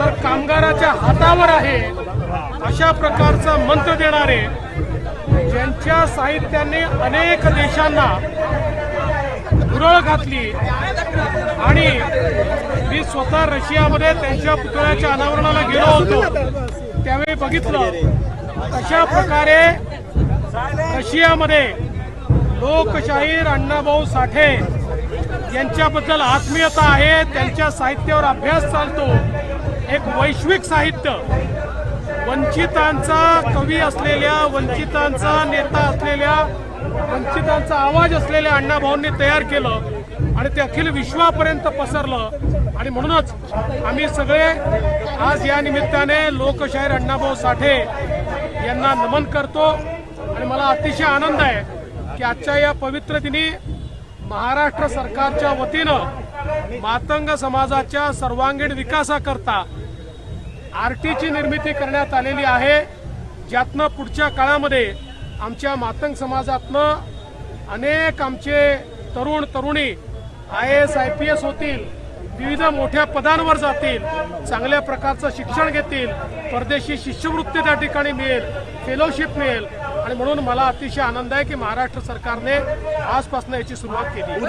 तर कामगाराच्या हातावर आहे अशा प्रकारचा मंत्र देणारे ज्यांच्या साहित्याने अनेक देशांना उरळ घातली आणि मी स्वतः रशियामध्ये त्यांच्या पुतळ्याच्या अनावरणाला गेलो होतो त्यावेळी बघितलं अशा प्रकारे रशियामध्ये लोकशाहीर अण्णाभाऊ साठे यांच्याबद्दल आत्मीयता आहे त्यांच्या साहित्यावर अभ्यास चालतो. एक वैश्विक साहित्य. वंचितांचा कवी असलेल्या वंचितांचा नेता असलेल्या वंचितांचा आवाज असलेल्या अण्णाभाऊंनी तयार केलं आणि ते अखिल विश्वापर्यंत पसरलं. आणि म्हणूनच आम्ही सगळे आज या निमित्ताने लोकशाहीर अण्णाभाऊ साठे यांना नमन करतो. आणि मला अतिशय आनंद आहे की आजच्या या पवित्र दिनी महाराष्ट्र सरकारच्या वतीनं मातंग समाजाच्या सर्वांगीण विकासाकरता आरटीची निर्मिती करण्यात आलेली आहे. ज्यातनं पुढच्या काळामध्ये आमच्या मातंग समाजातनं अनेक आमचे तरुण तरुणी I S I P S होतील विविध मोठ्या पदांवर जातील चांगल्या प्रकारचं शिक्षण घेतील परदेशी शिष्यवृत्ती त्या ठिकाणी मिळेल फेलोशिप मिळेल. आणि म्हणून मला अतिशय आनंद आहे की महाराष्ट्र सरकारने आजपासून याची सुरुवात केली.